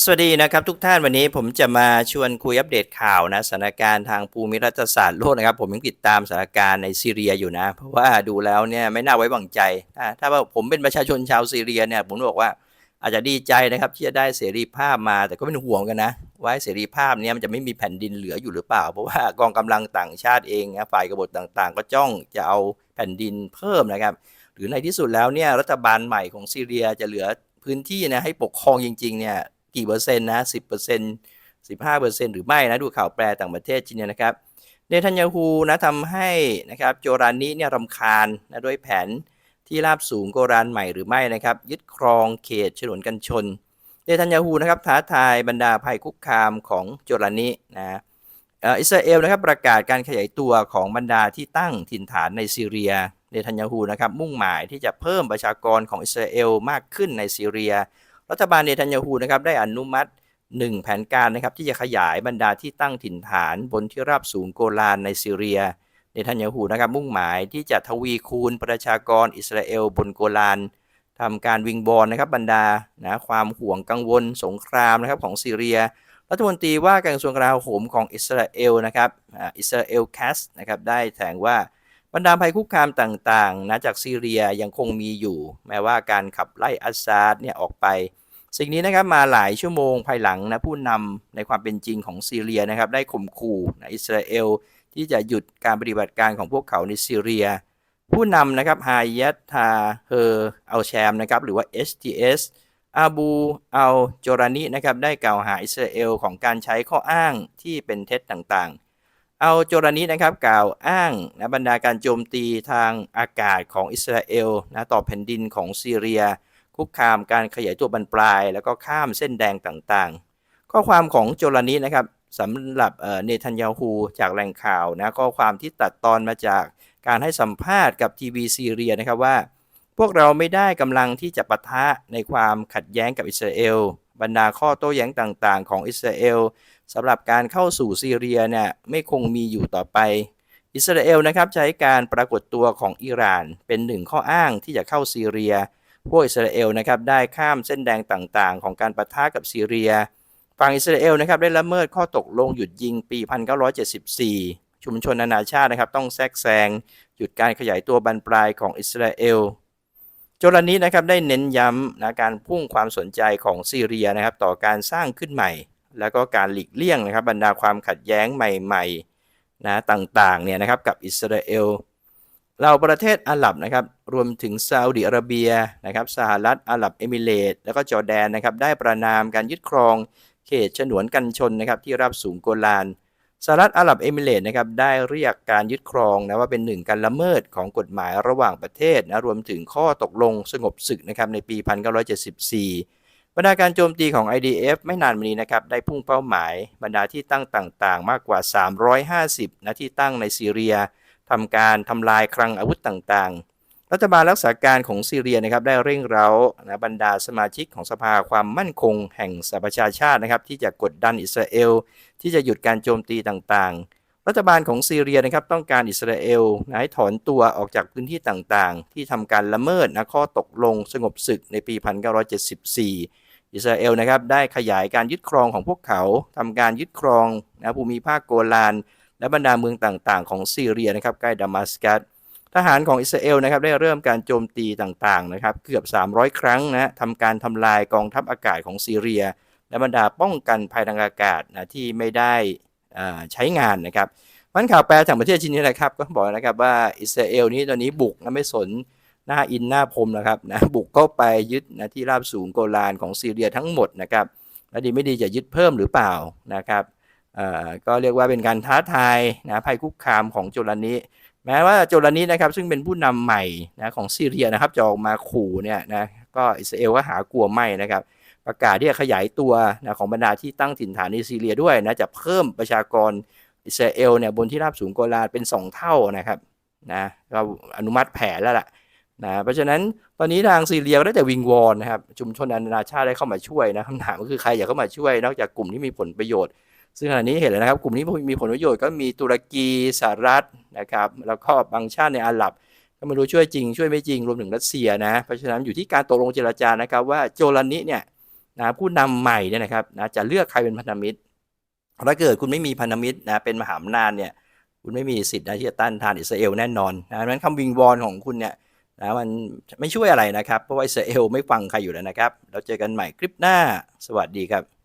สวัสดีนะครับทุกท่านวันนี้ผมจะมาชวนคุยอัปเดตข่าวนะสถานการณ์ทางภูมิรัฐศาสตร์โลกนะครับ ผมยังติดตามสถานการณ์ในซีเรียอยู่นะ เพราะว่าดูแล้วเนี่ยไม่น่าไว้วางใจ ถ้าว่าผมเป็นประชาชนชาวซีเรียเนี่ยผมบอกว่าอาจจะดีใจนะครับที่จะได้เสรีภาพมาแต่ก็เป็นห่วงกันนะว่าเสรีภาพเนี้มันจะไม่มีแผ่นดินเหลืออยู่หรือเปล่า เพราะว่ากองกำลังต่างชาติเองนะฝ่ายกบฏต่างๆ ก็จ้องจะเอาแผ่นดินเพิ่มนะครับ หรือในที่สุดแล้วเนี่ยรัฐบาลใหม่ของซีเรียจะเหลือพื้นที่นะให้ปกครองจริงๆเนี่ย กี่เปอร์เซ็นต์นะสิบเปอร์เซ็นต์สิบห้าเปอร์เซ็นต์หรือไม่นะดูข่าวแปลต่างประเทศจริงๆนะครับเนทันยาฮูนะทำให้นะครับโจรานิเนี่ยรำคาญนะด้วยแผนที่ราบสูงโกรานใหม่หรือไม่นะครับ ยึดครองเขตฉนวนกันชนเนทันยาฮูนะครับท้าทายบรรดาภัยคุกคามของโจรานินะเอ่ออิสราเอลนะครับประกาศการขยายตัวของบรรดาที่ตั้งถิ่นฐานในซีเรียเนทันยาฮูนะครับมุ่งหมายที่จะเพิ่มประชากรของอิสราเอลมากขึ้นในซีเรีย รัฐบาลเนทันยาฮูนะครับได้อนุมัติ 1 แผนการนะครับที่จะขยายบรรดาที่ตั้งถิ่นฐานบนที่ราบสูงโกลานในซีเรียเนทันยาฮูนะครับมุ่งหมายที่จะทวีคูณประชากรอิสราเอลบนโกลานทำการวิงบอลนะครับบรรดานะความห่วงกังวลสงครามนะครับของซีเรีย รัฐมนตรีว่าการกระทรวงกลาโหมของอิสราเอลนะครับอิสราเอลแคสนะครับได้แถลงว่า บรรดาภัยคุกคามต่างๆนะจากซีเรียยังคงมีอยู่ แม้ว่าการขับไล่อัสซาดเนี่ยออกไป สิ่งนี้นะครับมาหลายชั่วโมงภายหลังนะผู้นำในความเป็นจริงของซีเรียนะครับได้ข่มขู่นะอิสราเอลที่จะหยุดการปฏิบัติการของพวกเขาในซีเรีย ผู้นำนะครับฮายัตทาเฮออัลแชมนะครับหรือว่า HTS อาบูอัลโจรานินะครับได้กล่าวหาอิสราเอลของการใช้ข้ออ้างที่เป็นเท็จต่างๆ เอาโจรานินะครับกล่าวอ้างนะบรรดาการโจมตีทางอากาศของอิสราเอลนะต่อแผ่นดินของซีเรีย คุกคามการขยายตัวบรรปลาย แล้วก็ข้ามเส้นแดงต่างๆ ข้อความของโจรานินะครับสำหรับเนทันยาฮูจากแหล่งข่าวนะข้อความที่ตัดตอนมาจากการให้สัมภาษณ์กับทีวีซีเรียนะครับว่า พวกเราไม่ได้กำลังที่จะปะทะในความขัดแย้งกับอิสราเอลบรรดาข้อโต้แย้งต่างๆ ของอิสราเอล สำหรับการเข้าสู่ซีเรียเนี่ยไม่คงมีอยู่ต่อไป อิสราเอลนะครับใช้การปรากฏตัวของอิหร่านเป็นหนึ่งข้ออ้างที่จะเข้าซีเรีย พวกอิสราเอลนะครับได้ข้ามเส้นแดงต่างๆ ของการปะทะกับซีเรีย ฝั่งอิสราเอลนะครับได้ละเมิดข้อตกลงหยุดยิงปี 1974 ชุมชนนานาชาตินะครับต้องแทรกแซงหยุดการขยายตัวบานปลายของอิสราเอลโจรานินะครับได้เน้นย้ำนะการพุ่งความสนใจของซีเรียนะครับต่อการสร้างขึ้นใหม่ แล้วก็การหลีกเลี่ยงนะครับบรรดาความขัดแย้งใหม่ๆนะต่างๆเนี่ยนะครับกับอิสราเอลเราประเทศอาหรับนะครับรวมถึงซาอุดิอาระเบียนะครับสหรัฐอาหรับเอมิเรตส์แล้วก็จอร์แดนนะครับได้ประนามการยึดครองเขตฉนวนกันชนนะครับที่ราบสูงโกลานสหรัฐอาหรับเอมิเรตส์นะครับได้เรียกการยึดครองนะว่าเป็นหนึ่งการละเมิดของกฎหมายระหว่างประเทศนะรวมถึงข้อตกลงสงบศึกนะครับในปี 1974 บรรดาการโจมตีของ IDF ไม่นานมานี้นะครับได้พุ่งเป้าหมายบรรดาที่ตั้งต่างๆ มากกว่า 350นะที่ตั้งในซีเรียทำการทำลายคลังอาวุธต่างๆ รัฐบาลรักษาการของซีเรียนะครับได้เร่งเร้านะบรรดาสมาชิกของสภาความมั่นคงแห่งสหประชาชาตินะครับที่จะกดดันอิสราเอล ที่จะหยุดการโจมตีต่างๆ รัฐบาลของซีเรียนะครับต้องการอิสราเอลให้ถอนตัวออกจากพื้นที่ต่างๆ ที่ทำการละเมิดนะข้อตกลงสงบศึกในปี 1974 อิสราเอลนะครับได้ขยายการยึดครองของพวกเขาทำการยึดครองนะภูมิภาคโกลาน และบรรดาเมืองต่างๆ ของซีเรียนะครับใกล้ดามัสกัสทหารของอิสราเอลนะครับได้เริ่มการโจมตีต่างๆนะครับเกือบ 300 ครั้งนะทำการทำลายกองทัพอากาศของซีเรีย และบรรดาป้องกันภัยทางอากาศนะที่ไม่ได้ใช้งานนะครับมันข่าวแปลจากประเทศชิ้นนี้นะครับก็บอกนะครับว่าอิสราเอลนี้ตอนนี้บุกนะไม่สน หน้าอินหน้าพรมนะครับนะบุกเข้าไปยึดนะที่ราบสูงโกลานของซีเรียทั้งหมดนะครับและดีไม่ดีจะยึดเพิ่มหรือเปล่านะครับก็เรียกว่าเป็นการท้าทายนะภัยคุกคามของโจรนิแม้ว่าโจรนินะครับซึ่งเป็นผู้นำใหม่นะของซีเรียนะครับจะออกมาขู่เนี่ยนะก็อิสราเอลก็หากลัวไม่นะครับประกาศที่จะขยายตัวนะของบรรดาที่ตั้งถิ่นฐานในซีเรียด้วยนะจะเพิ่มประชากรอิสราเอลเนี่ยบนที่ราบสูงโกลานเป็น 2 เท่านะครับนะก็อนุมัติแผนแล้วล่ะ นะเพราะฉะนั้นตอนนี้ทางซีเรียก็ได้แต่วิงวอนนะครับชุมชนนานาชาติได้เข้ามาช่วยนะคำถามก็คือใครอยากเข้ามาช่วย นอกจากกลุ่มที่มีผลประโยชน์ ซึ่งขณะนี้เห็นแล้วนะครับ กลุ่มที่มีผลประโยชน์ก็มีตุรกีสหรัฐนะครับแล้วก็บางชาติในอาหรับ ก็ไม่รู้ช่วยจริง ช่วยไม่จริงรวมถึงรัสเซียนะเพราะฉะนั้นอยู่ที่การตกลงเจรจานะครับว่าโจลานิเนี่ยนะผู้นำใหม่เนี่ยนะครับนะจะเลือกใครเป็นพันธมิตรถ้าเกิดคุณไม่มีพันธมิตรนะเป็นมหาอำนาจเนี่ยคุณไม่มีสิทธิ์นะที่จะต้านทานอิสราเอลแน่นอนนะดังนั้นคำวิงวอนของคุณเนี่ย นะมันไม่ช่วยอะไรนะครับ เพราะว่าอิสราเอลไม่ฟังใครอยู่แล้วนะครับ แล้วเจอกันใหม่คลิปหน้า สวัสดีครับ